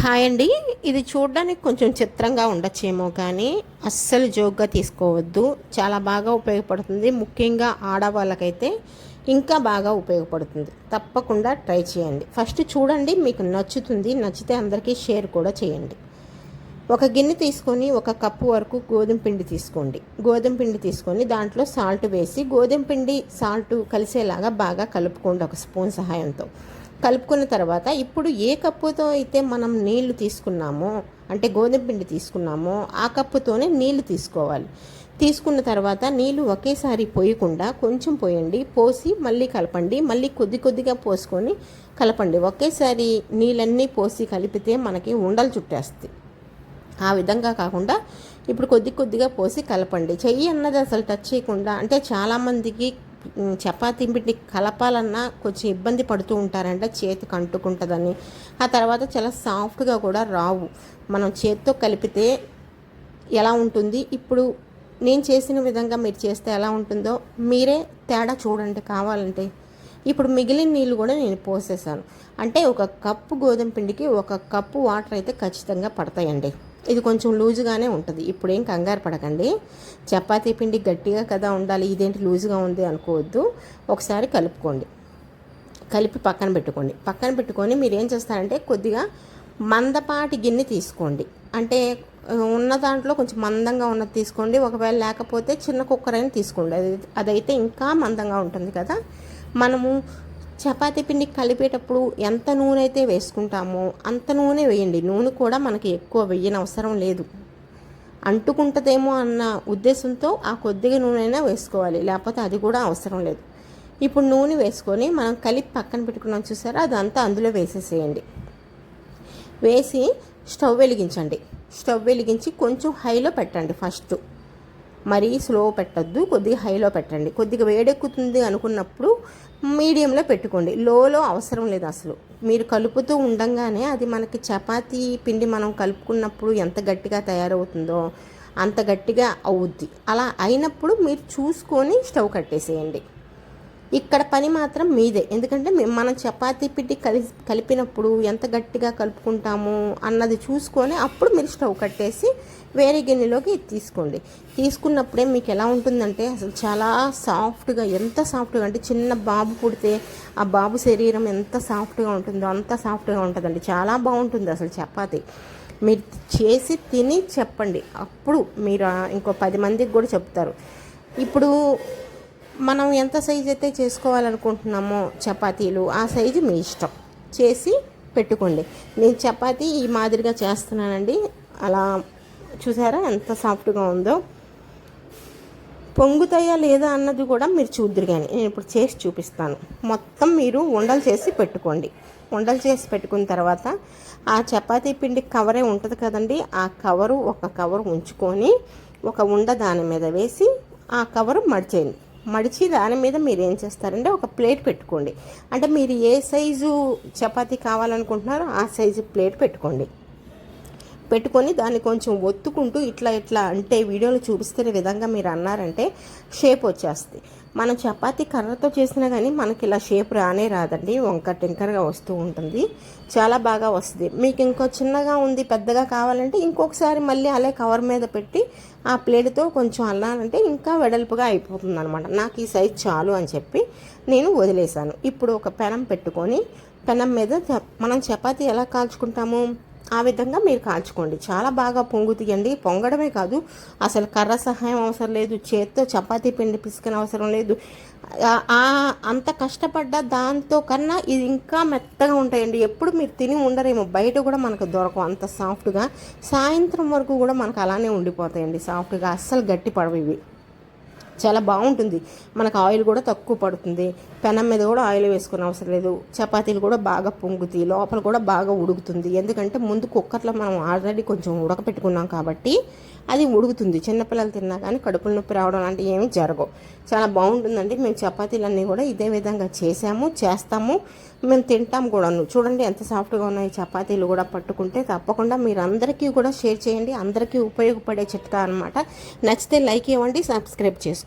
Hi అండి. ఇది చూడడానికి కొంచెం చిత్రంగా ఉండొచ్చేమో కానీ అస్సలు జోక్గా తీసుకోవద్దు. చాలా బాగా ఉపయోగపడుతుంది. ముఖ్యంగా ఆడవాళ్ళకైతే ఇంకా బాగా ఉపయోగపడుతుంది. తప్పకుండా ట్రై చేయండి. ఫస్ట్ చూడండి మీకు నచ్చుతుంది. నచ్చితే అందరికీ షేర్ కూడా చేయండి. ఒక గిన్నె తీసుకొని ఒక కప్పు వరకు గోధుమ పిండి తీసుకోండి. గోధుమ పిండి తీసుకొని దాంట్లో సాల్ట్ వేసి గోధుమ పిండి సాల్ట్ కలిసేలాగా బాగా కలుపుకోండి ఒక స్పూన్ సహాయంతో. కలుపుకున్న తర్వాత ఇప్పుడు ఏ కప్పుతో అయితే మనం నీళ్ళు తీసుకున్నామో అంటే గోధుమ పిండి తీసుకున్నామో ఆ కప్పుతోనే నీళ్ళు తీసుకోవాలి. తీసుకున్న తర్వాత నీళ్ళు ఒకేసారి పోయకుండా కొంచెం పోయండి పోసి మళ్ళీ కలపండి మళ్ళీ కొద్ది కొద్దిగా పోసుకొని కలపండి. ఒకేసారి నీళ్ళన్నీ పోసి కలిపితే మనకి ఉండలు చుట్టేస్తాయి. ఆ విధంగా కాకుండా ఇప్పుడు కొద్ది కొద్దిగా పోసి కలపండి. చెయ్యి అన్నది అసలు టచ్ చేయకుండా అంటే చాలామందికి చపాతీ పిండి కలపాలన్నా కొంచెం ఇబ్బంది పడుతూ ఉంటారంట చేతికి అంటుకుంటుందని. ఆ తర్వాత చాలా సాఫ్ట్గా కూడా రావు. మనం చేతితో కలిపితే ఎలా ఉంటుంది? ఇప్పుడు నేను చేసిన విధంగా మీరు చేస్తే ఎలా ఉంటుందో మీరే తేడా చూడండి కావాలంటే. ఇప్పుడు మిగిలిన నీళ్ళు కూడా నేను పోసేసాను. అంటే ఒక కప్పు గోధుమ పిండికి ఒక కప్పు వాటర్ అయితే ఖచ్చితంగా పడతాయండి. ఇది కొంచెం లూజుగానే ఉంటుంది. ఇప్పుడు ఏం కంగారు పడకండి. చపాతీ పిండి గట్టిగా కదా ఉండాలి. ఇదేంటి లూజుగా ఉంది అనుకోవద్దు. ఒకసారి కలుపుకోండి. కలిపి పక్కన పెట్టుకోండి. పక్కన పెట్టుకొని మీరు ఏం చేస్తారంటే కొద్దిగా మందపాటి గిన్నె తీసుకోండి. అంటే ఉన్న దాంట్లో కొంచెం మందంగా ఉన్నది తీసుకోండి. ఒకవేళ లేకపోతే చిన్న కుక్కర్ అయినా తీసుకోండి. అది అదైతే ఇంకా మందంగా ఉంటుంది కదా. మనము చపాతీ పిండి కలిపేటప్పుడు ఎంత నూనె అయితే వేసుకుంటామో అంత నూనె వేయండి. నూనె కూడా మనకి ఎక్కువ వేయని అవసరం లేదు. అంటుకుంటుందేమో అన్న ఉద్దేశంతో ఆ కొద్దిగా నూనె అయినా వేసుకోవాలి. లేకపోతే అది కూడా అవసరం లేదు. ఇప్పుడు నూనె వేసుకొని మనం కలిపి పక్కన పెట్టుకున్నాం చూసారా? అదంతా అందులో వేసేసేయండి. వేసి స్టవ్ వెలిగించండి. స్టవ్ వెలిగించి కొంచెం హైలో పెట్టండి ఫస్ట్. మరీ స్లో పెట్టద్దు కొద్దిగా హైలో పెట్టండి. కొద్దిగా వేడెక్కుతుంది అనుకున్నప్పుడు మీడియంలో పెట్టుకోండి. లోలో అవసరం లేదు అసలు. మీరు కలుపుతూ ఉండంగానే అది మనకి చపాతీ పిండి మనం కలుపుకున్నప్పుడు ఎంత గట్టిగా తయారవుతుందో అంత గట్టిగా అవుద్ది. అలా అయినప్పుడు మీరు చూసుకొని స్టవ్ కట్టేసేయండి. ఇక్కడ పని మాత్రం మీదే. ఎందుకంటే మనం చపాతీ పిండి కలి కలిపినప్పుడు ఎంత గట్టిగా కలుపుకుంటాము అన్నది చూసుకొని అప్పుడు మీరు స్టవ్ కట్టేసి వేరే గిన్నెలోకి తీసుకోండి. తీసుకున్నప్పుడే మీకు ఎలా ఉంటుందంటే అసలు చాలా సాఫ్ట్గా ఎంత సాఫ్ట్గా అంటే చిన్న బాబు పుడితే ఆ బాబు శరీరం ఎంత సాఫ్ట్గా ఉంటుందో అంత సాఫ్ట్గా ఉంటుందండి. చాలా బాగుంటుంది అసలు చపాతీ. మీరు చేసి తిని చెప్పండి. అప్పుడు మీరు ఇంకో పది మందికి కూడా చెప్తారు. ఇప్పుడు మనం ఎంత సైజు అయితే చేసుకోవాలనుకుంటున్నామో చపాతీలు ఆ సైజు మీ ఇష్టం. చేసి పెట్టుకోండి. నేను చపాతీ ఈ మాదిరిగా చేస్తున్నానండి. అలా చూసారా ఎంత సాఫ్ట్గా ఉందో. పొంగుతాయా లేదా అన్నది కూడా మీరు చూద్దరు కానీ నేను ఇప్పుడు చేసి చూపిస్తాను. మొత్తం మీరు ఉండలు చేసి పెట్టుకోండి. ఉండలు చేసి పెట్టుకున్న తర్వాత ఆ చపాతీ పిండి కవరే ఉంటుంది కదండి ఆ కవరు ఒక కవర్ ఉంచుకొని ఒక ఉండ దాని మీద వేసి ఆ కవరు మడిచేయండి. మడిచి దాని మీద మీరు ఏం చేస్తారంటే ఒక ప్లేట్ పెట్టుకోండి. అంటే మీరు ఏ సైజు చపాతీ కావాలనుకుంటున్నారో ఆ సైజు ప్లేట్ పెట్టుకోండి. పెట్టుకొని దాన్ని కొంచెం ఒత్తుకుంటూ ఇట్లా ఇట్లా అంటే వీడియోలో చూపిస్తున్న విధంగా మీరు అన్నారంటే షేప్ వచ్చేస్తుంది. మనం చపాతి కర్రతో చేసినా కానీ మనకి ఇలా షేప్ రానే రాదండి. వంక టింకర్గా వస్తూ ఉంటుంది. చాలా బాగా వస్తుంది. మీకు ఇంకో చిన్నగా ఉంది పెద్దగా కావాలంటే ఇంకొకసారి మళ్ళీ అలా కవర్ మీద పెట్టి ఆ ప్లేట్తో కొంచెం అల్లాలంటే ఇంకా వెడల్పుగా అయిపోతుంది అనమాట నాకు ఈ సైజ్ చాలు అని చెప్పి నేను వదిలేశాను. ఇప్పుడు ఒక పెనం పెట్టుకొని పెనం మీద చ- మనం చపాతి ఎలా కాల్చుకుంటాము? ఆ విధంగా మీరు కాల్చుకోండి. చాలా బాగా పొంగు తీయండి. పొంగడమే కాదు అసలు కర్ర సహాయం అవసరం లేదు చేత్తో చపాతీ పిండి పిసుకని అవసరం లేదు. అంత కష్టపడ్డ దాంతో కన్నా ఇది ఇంకా మెత్తగా ఉంటాయండి. ఎప్పుడు మీరు తిని ఉండరేమో బయట కూడా మనకు దొరకవు. అంత సాఫ్ట్గా సాయంత్రం వరకు కూడా మనకు అలానే ఉండిపోతాయండి. సాఫ్ట్గా అస్సలు గట్టి పడవు ఇవి. చాలా బాగుంటుంది. మనకు ఆయిల్ కూడా తక్కువ పడుతుంది. పెనం మీద కూడా ఆయిల్ వేసుకునే అవసరం లేదు. చపాతీలు కూడా బాగా పొంగుతాయి. లోపల కూడా బాగా ఉడుకుతుంది. ఎందుకంటే ముందు కుక్కర్లో మనం ఆల్రెడీ కొంచెం ఉడకపెట్టుకున్నాం కాబట్టి అది ఉడుకుతుంది. చిన్నపిల్లలు తిన్నా కానీ కడుపుల నొప్పి రావడం లాంటివి ఏమీ జరగవు. చాలా బాగుంటుందండి. మేము చపాతీలన్నీ కూడా ఇదే విధంగా చేసాము చేస్తాము. మేము తింటాం కూడా చూడండి ఎంత సాఫ్ట్గా ఉన్నాయి చపాతీలు కూడా పట్టుకుంటే తప్పకుండా మీరు అందరికీ కూడా షేర్ చేయండి. అందరికీ ఉపయోగపడే చిట్కా అనమాట నచ్చితే లైక్ ఇవ్వండి సబ్స్క్రైబ్ చేసుకోండి.